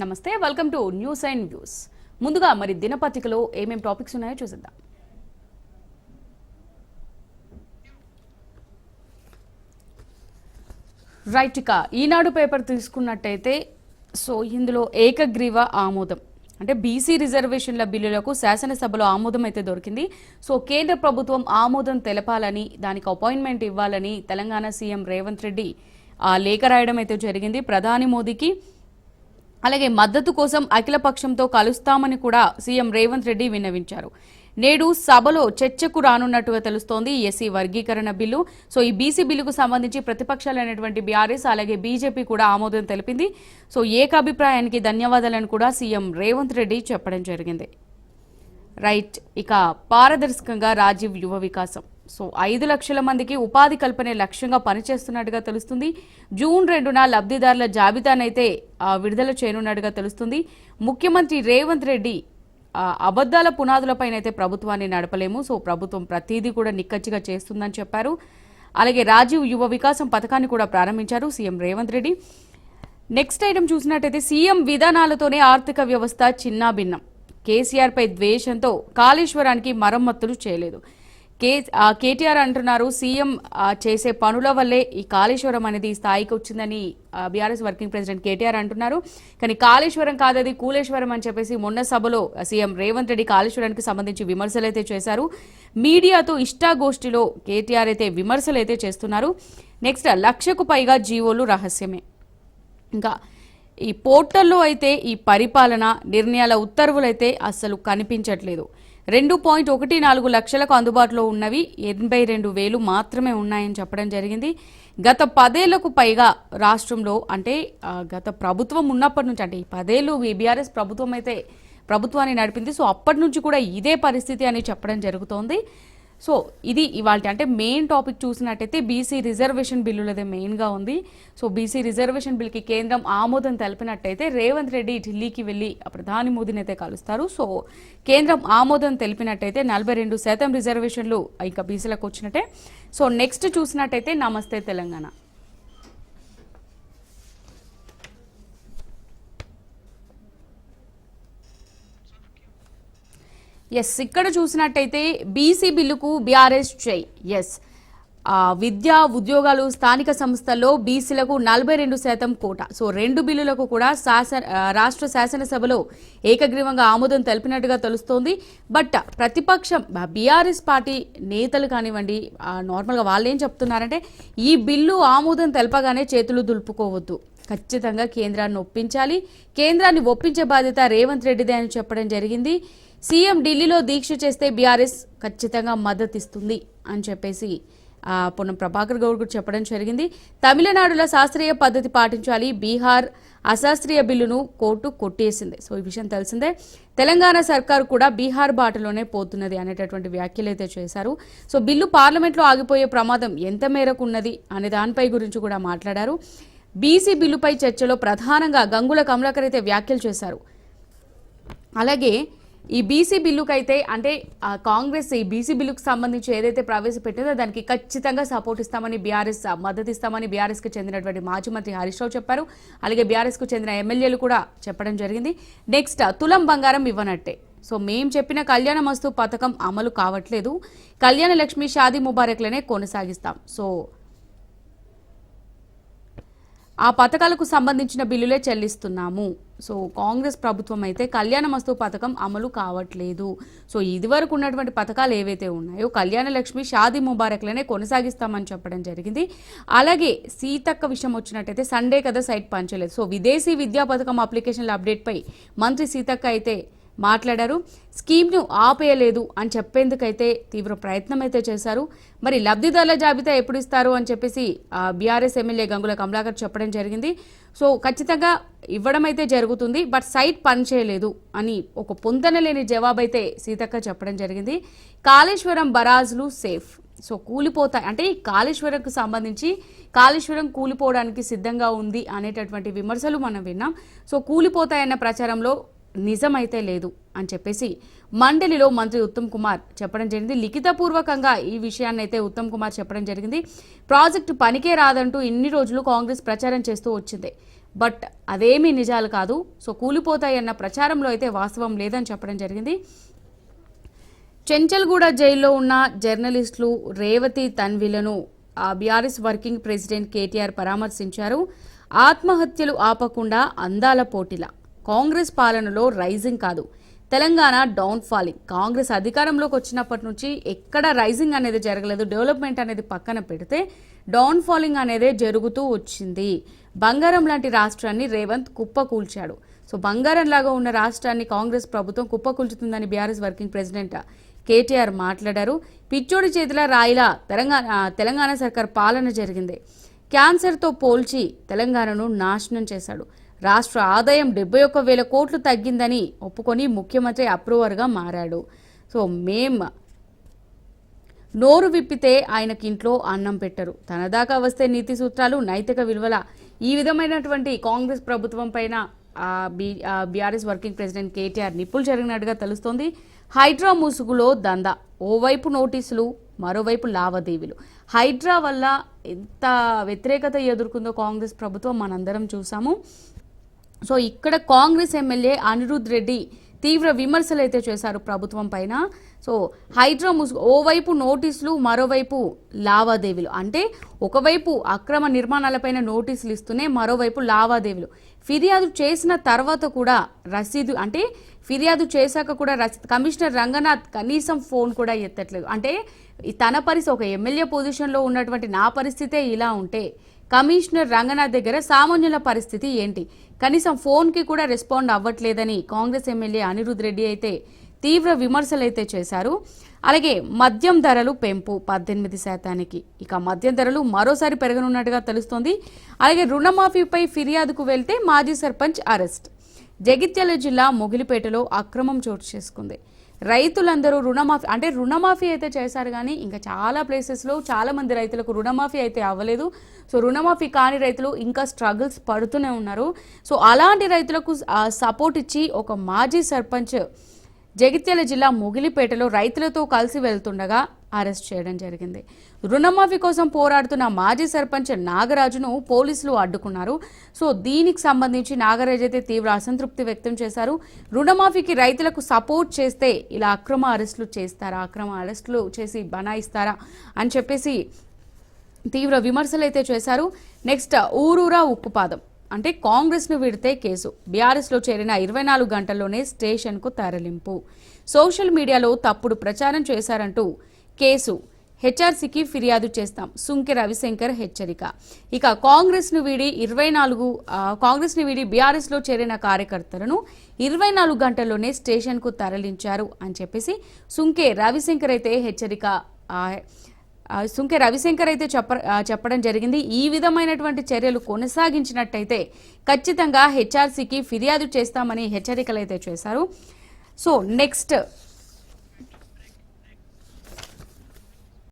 నమస్తే welcome to news and views. ముందుగా మరి దినపత్రికలో ఏమేమి టాపిక్స్ ఉన్నాయో చూసిద్దాం. రైట్ ఇక ఈనాడు పేపర్ తీసుకున్నట్టయితే సో ఇందులో ఏకగ్రీవ ఆమోదం. అంటే బీసీ రిజర్వేషన్ల బిల్లులకు శాసనసభలో ఆమోదం అయితే దొరికింది. సో కేంద్ర ప్రభుత్వం ఆమోదం తెలపాలని దానికి అపాయింట్మెంట్ ఇవ్వాలని తెలంగాణ సీఎం రేవంత్ రెడ్డి ఆ లేఖ రాయడం అయితే జరిగింది. ప్రధాని మోదీకి అలాగే మద్దతు కోసం అఖిలపక్షంతో కలుస్తామని కూడా సీఎం రేవంత్ రెడ్డి విన్నవించారు. నేడు సభలో చర్చకు రానున్నట్టుగా తెలుస్తోంది ఎస్సీ వర్గీకరణ బిల్లు. సో ఈ బీసీ బిల్లుకు సంబంధించి ప్రతిపక్షాలైనటువంటి బీఆర్ఎస్ అలాగే బీజేపీ కూడా ఆమోదం తెలిపింది. సో ఏకాభిప్రాయానికి ధన్యవాదాలను కూడా సీఎం రేవంత్ రెడ్డి చెప్పడం జరిగింది. రైట్ ఇక పారదర్శకంగా రాజీవ్ యువ వికాసం. సో ఐదు లక్షల మందికి ఉపాధి కల్పనే లక్ష్యంగా పనిచేస్తున్నట్టుగా తెలుస్తుంది. జూన్ రెండున లబ్ధిదారుల జాబితానైతే విడుదల చేయనున్నట్టుగా తెలుస్తుంది. ముఖ్యమంత్రి రేవంత్ రెడ్డి అబద్ధాల పునాదులపైన అయితే ప్రభుత్వాన్ని నడపలేము. సో ప్రభుత్వం ప్రతిదీ కూడా నిక్కచ్చిగా చేస్తుందని చెప్పారు. అలాగే రాజీవ్ యువ వికాసం పథకాన్ని కూడా ప్రారంభించారు CM Revanth Reddy. Next item చూసినట్టయితే సీఎం విధానాలతోనే ఆర్థిక వ్యవస్థ చిన్నాభిన్నం. కేసీఆర్పై ద్వేషంతో కాళేశ్వరానికి మరమ్మతులు చేయలేదు. కే కేటీఆర్ అంటున్నారు సీఎం చేసే పనుల వల్లే ఈ కాళేశ్వరం అనేది స్థాయికి వచ్చిందని బీఆర్ఎస్ వర్కింగ్ ప్రెసిడెంట్ కేటీఆర్ అంటున్నారు. కానీ కాళేశ్వరం కాదది కూలేశ్వరం అని చెప్పేసి మొన్న సభలో సీఎం రేవంత్ రెడ్డి కాళేశ్వరానికి సంబంధించి విమర్శలు అయితే చేశారు. మీడియాతో ఇష్టాగోష్ఠిలో కేటీఆర్ అయితే విమర్శలు అయితే చేస్తున్నారు. నెక్స్ట్ లక్షకు పైగా జీవోలు రహస్యమే. ఇంకా ఈ పోర్టల్లో అయితే ఈ పరిపాలన నిర్ణయాల ఉత్తర్వులు అయితే అస్సలు కనిపించట్లేదు. రెండు పాయింట్ ఒకటి నాలుగు లక్షలకు అందుబాటులో ఉన్నవి. ఎనభై రెండు వేలు మాత్రమే ఉన్నాయని చెప్పడం జరిగింది. గత పదేళ్ళకు పైగా రాష్ట్రంలో అంటే గత ప్రభుత్వం ఉన్నప్పటి నుంచి అంటే ఈ పదేళ్ళు ఈ బీఆర్ఎస్ ప్రభుత్వం అయితే ప్రభుత్వాన్ని నడిపింది. సో అప్పటి నుంచి కూడా ఇదే పరిస్థితి అని చెప్పడం జరుగుతోంది. సో ఇది ఇవాళ అంటే మెయిన్ టాపిక్ చూసినట్టయితే బీసీ రిజర్వేషన్ బిల్లులదే మెయిన్గా ఉంది. సో బీసీ రిజర్వేషన్ బిల్కి కేంద్రం ఆమోదం తెలిపినట్టయితే రేవంత్ రెడ్డి ఢిల్లీకి వెళ్ళి ప్రధాని మోదీని అయితే కలుస్తారు. సో కేంద్రం ఆమోదం తెలిపినట్టయితే నలభై రెండు శాతం రిజర్వేషన్లు ఇంకా బీసీలకు వచ్చినట్టే. సో నెక్స్ట్ చూసినట్టయితే నమస్తే తెలంగాణ. ఎస్ ఇక్కడ చూసినట్టయితే బీసీ బిల్లుకు బీఆర్ఎస్ జై ఎస్ విద్య ఉద్యోగాలు స్థానిక సంస్థల్లో బీసీలకు నలభై రెండు శాతం కోట. సో రెండు బిల్లులకు కూడా శాసన రాష్ట్ర శాసనసభలో ఏకగ్రీవంగా ఆమోదం తెలిపినట్టుగా తెలుస్తోంది. బట్ ప్రతిపక్షం బీఆర్ఎస్ పార్టీ నేతలు కానివ్వండి నార్మల్గా వాళ్ళు ఏం చెప్తున్నారంటే ఈ బిల్లు ఆమోదం తెలపగానే చేతులు దులుపుకోవద్దు. ఖచ్చితంగా కేంద్రాన్ని ఒప్పించాలి. కేంద్రాన్ని ఒప్పించే బాధ్యత రేవంత్ రెడ్డిదే అని చెప్పడం జరిగింది. సీఎం ఢిల్లీలో దీక్ష చేస్తే బీఆర్ఎస్ ఖచ్చితంగా మద్దతిస్తుంది అని చెప్పేసి పొన్నం ప్రభాకర్ గౌడ్ కూడా చెప్పడం జరిగింది. తమిళనాడులో శాస్త్రీయ పద్ధతి పాటించాలి. బీహార్ అశాస్త్రీయ బిల్లును కోర్టు కొట్టేసింది. సో ఈ విషయం తెలిసిందే. తెలంగాణ సర్కారు కూడా బీహార్ బాటలోనే పోతున్నది అనేటటువంటి వ్యాఖ్యలు అయితే చేశారు. సో బిల్లు పార్లమెంట్లో ఆగిపోయే ప్రమాదం ఎంత మేరకు ఉన్నది అనే దానిపై గురించి కూడా మాట్లాడారు. బీసీ బిల్లుపై చర్చలో ప్రధానంగా గంగుల కమలాకర్ అయితే వ్యాఖ్యలు చేశారు. అలాగే ఈ బీసీ బిల్లుకైతే అంటే కాంగ్రెస్ ఈ బీసీ బిల్లుకు సంబంధించి ఏదైతే ప్రవేశపెట్టిందో దానికి ఖచ్చితంగా సపోర్ట్ ఇస్తామని బీఆర్ఎస్ మద్దతు ఇస్తామని బీఆర్ఎస్కి చెందినటువంటి మాజీ మంత్రి హరీష్ రావు చెప్పారు. అలాగే బీఆర్ఎస్కు చెందిన ఎమ్మెల్యేలు కూడా చెప్పడం జరిగింది. నెక్స్ట్ తులం బంగారం ఇవ్వనట్టే. సో మేం చెప్పిన కళ్యాణ మస్తు పథకం అమలు కావట్లేదు. కళ్యాణ లక్ష్మి షాదీ ముబారక్లనే కొనసాగిస్తాం. సో ఆ పథకాలకు సంబంధించిన బిల్లులే చెల్లిస్తున్నాము. సో కాంగ్రెస్ ప్రభుత్వం అయితే కళ్యాణమస్తు పథకం అమలు కావట్లేదు. సో ఇదివరకు ఉన్నటువంటి పథకాలు ఏవైతే ఉన్నాయో కళ్యాణ లక్ష్మి షాదీ ముబారక్లనే కొనసాగిస్తామని చెప్పడం జరిగింది. అలాగే సీతక్క విషయం వచ్చినట్టయితే సండే కదా సైట్ పంచలేదు సో విదేశీ విద్యా పథకం అప్లికేషన్ల అప్డేట్పై మంత్రి సీతక్క అయితే మాట్లాడారు. స్కీమ్ను ఆపేయలేదు అని చెప్పేందుకైతే తీవ్ర ప్రయత్నం అయితే చేశారు. మరి లబ్ధిదారుల జాబితా ఎప్పుడు ఇస్తారు అని చెప్పేసి బీఆర్ఎస్ ఎమ్మెల్యే గంగుల కమలాకర్ చెప్పడం జరిగింది. సో ఖచ్చితంగా ఇవ్వడం అయితే జరుగుతుంది బట్ సైట్ పనిచేయలేదు అని ఒక పొందన లేని జవాబు అయితే సీతక్క చెప్పడం జరిగింది. కాళేశ్వరం బరాజ్లు సేఫ్. సో కూలిపోతాయి అంటే ఈ కాళేశ్వరంకు సంబంధించి కాళేశ్వరం కూలిపోవడానికి సిద్ధంగా ఉంది అనేటటువంటి విమర్శలు మనం విన్నాం. సో కూలిపోతాయన్న ప్రచారంలో నిజమైతే లేదు అని చెప్పేసి మండలిలో మంత్రి ఉత్తమ్ కుమార్ చెప్పడం జరిగింది. లిఖితపూర్వకంగా ఈ విషయాన్ని అయితే ఉత్తమ్ కుమార్ చెప్పడం జరిగింది. ప్రాజెక్టు పనికే రాదంటూ ఇన్ని రోజులు కాంగ్రెస్ ప్రచారం చేస్తూ వచ్చింది. బట్ అదేమీ నిజాలు కాదు. సో కూలిపోతాయన్న ప్రచారంలో అయితే వాస్తవం లేదని చెప్పడం జరిగింది. చెంచల్గూడ జైల్లో ఉన్న జర్నలిస్టులు రేవతి తన్విలను ఆ బీఆర్ఎస్ వర్కింగ్ ప్రెసిడెంట్ కేటీఆర్ పరామర్శించారు. ఆత్మహత్యలు ఆపకుండా అందాల పోటీల కాంగ్రెస్ పాలనలో రైజింగ్ కాదు. Telangana down falling. కాంగ్రెస్ అధికారంలోకి వచ్చినప్పటి నుంచి ఎక్కడ రైజింగ్ అనేది జరగలేదు డెవలప్మెంట్ అనేది పక్కన పెడితే డౌన్ ఫాలింగ్ అనేదే జరుగుతూ వచ్చింది. బంగారం లాంటి రాష్ట్రాన్ని రేవంత్ కుప్పకూల్చాడు. సో బంగారం లాగా ఉన్న రాష్ట్రాన్ని కాంగ్రెస్ ప్రభుత్వం కుప్పకూల్చుతుందని బీఆర్ఎస్ వర్కింగ్ ప్రెసిడెంట్ కేటీఆర్ మాట్లాడారు. పిచ్చోడి చేతిలో రాయిలా తెలంగాణ తెలంగాణ సర్కార్ పాలన జరిగింది. క్యాన్సర్తో పోల్చి తెలంగాణను నాశనం చేశాడు. రాష్ట్ర ఆదాయం డెబ్బై ఒక్క వేల కోట్లు తగ్గిందని ఒప్పుకొని ముఖ్యమంత్రి అప్రూవర్గా మారాడు. సో మేం నోరు విప్పితే ఆయనకి ఇంట్లో అన్నం పెట్టరు. తన దాకా వస్తే నీతి సూత్రాలు నైతిక విలువల ఈ విధమైనటువంటి కాంగ్రెస్ ప్రభుత్వం పైన B BRS working president KTR నిప్పులు జరిగినట్టుగా తెలుస్తోంది. హైడ్రా ముసుగులో దందా ఓవైపు నోటీసులు మరోవైపు లావాదేవీలు. హైడ్రా వల్ల ఎంత వ్యతిరేకత ఎదుర్కొందో కాంగ్రెస్ ప్రభుత్వం మనందరం చూసాము. సో ఇక్కడ కాంగ్రెస్ ఎమ్మెల్యే అనిరుద్ రెడ్డి తీవ్ర విమర్శలు అయితే చేశారు ప్రభుత్వం పైన. సో హైడ్రా ముసుగు ఓవైపు నోటీసులు మరోవైపు లావాదేవీలు. అంటే ఒకవైపు అక్రమ నిర్మాణాలపైన నోటీసులు ఇస్తూనే మరోవైపు లావాదేవీలు. ఫిర్యాదు చేసిన తర్వాత కూడా రసీదు అంటే ఫిర్యాదు చేశాక కూడా రసీదు కమిషనర్ రంగనాథ్ కనీసం ఫోన్ కూడా ఎత్తట్లేదు. అంటే తన పరిస్థితి ఒక ఎమ్మెల్యే పొజిషన్లో ఉన్నటువంటి నా పరిస్థితే ఇలా ఉంటే కమిషనర్ రంగనాథ్ దగ్గర సామాన్యుల పరిస్థితి ఏంటి? కనీసం ఫోన్కి కూడా రెస్పాండ్ అవ్వట్లేదని కాంగ్రెస్ ఎమ్మెల్యే అనిరుద్ రెడ్డి అయితే తీవ్ర విమర్శలైతే చేశారు. అలాగే మద్యం ధరలు పెంపు పద్దెనిమిది శాతానికి. ఇక మద్యం ధరలు మరోసారి పెరగనున్నట్టుగా తెలుస్తోంది. అలాగే రుణమాఫీపై ఫిర్యాదుకు వెళ్తే మాజీ సర్పంచ్ అరెస్ట్. జగిత్యాల జిల్లా మొగిలిపేటలో అక్రమం చోటు చేసుకుంది. రైతులందరూ రుణమాఫీ అంటే రుణమాఫీ అయితే చేశారు కానీ ఇంకా చాలా ప్లేసెస్లో చాలా మంది రైతులకు రుణమాఫీ అయితే అవ్వలేదు. సో రుణమాఫీ కాని రైతులు ఇంకా స్ట్రగుల్స్ పడుతూనే ఉన్నారు. సో అలాంటి రైతులకు సపోర్ట్ ఇచ్చి ఒక మాజీ సర్పంచ్ జగిత్యాల జిల్లా ముగిలిపేటలో రైతులతో కలిసి వెళ్తుండగా అరెస్ట్ చేయడం జరిగింది. రుణమాఫీ కోసం పోరాడుతున్న మాజీ సర్పంచ్ నాగరాజును పోలీసులు అడ్డుకున్నారు. సో దీనికి సంబంధించి నాగరాజు అయితే తీవ్ర అసంతృప్తి వ్యక్తం చేశారు. రుణమాఫీకి రైతులకు సపోర్ట్ చేస్తే ఇలా అక్రమ అరెస్టులు చేస్తారా? అక్రమ అరెస్టులు చేసి బనాయిస్తారా? అని చెప్పేసి తీవ్ర విమర్శలు అయితే చేశారు. నెక్స్ట్ ఊరూరా ఉక్కుపాదం. అంటే కాంగ్రెస్ను విడితే కేసు. బీఆర్ఎస్లో చేరిన ఇరవై నాలుగు గంటల్లోనే స్టేషన్కు తరలింపు. సోషల్ మీడియాలో తప్పుడు ప్రచారం చేశారంటూ కేసు. హెచ్ఆర్సీకి ఫిర్యాదు చేస్తాం. సుంకె రవిశంకర్ హెచ్చరిక. ఇక కాంగ్రెస్ను వీడి ఇరవై నాలుగు కాంగ్రెస్ని కాంగ్రెస్ను వీడి బీఆర్ఎస్లో చేరిన కార్యకర్తలను ఇరవై నాలుగు గంటల్లోనే స్టేషన్కు తరలించారు అని చెప్పేసి సుంకె రవిశంకర్ అయితే హెచ్చరిక సుంకె రవిశంకర్ అయితే చెప్ప చెప్పడం జరిగింది. ఈ విధమైనటువంటి చర్యలు కొనసాగించినట్టయితే ఖచ్చితంగా హెచ్ఆర్సీకి ఫిర్యాదు చేస్తామని హెచ్చరికలు అయితే చేశారు. So next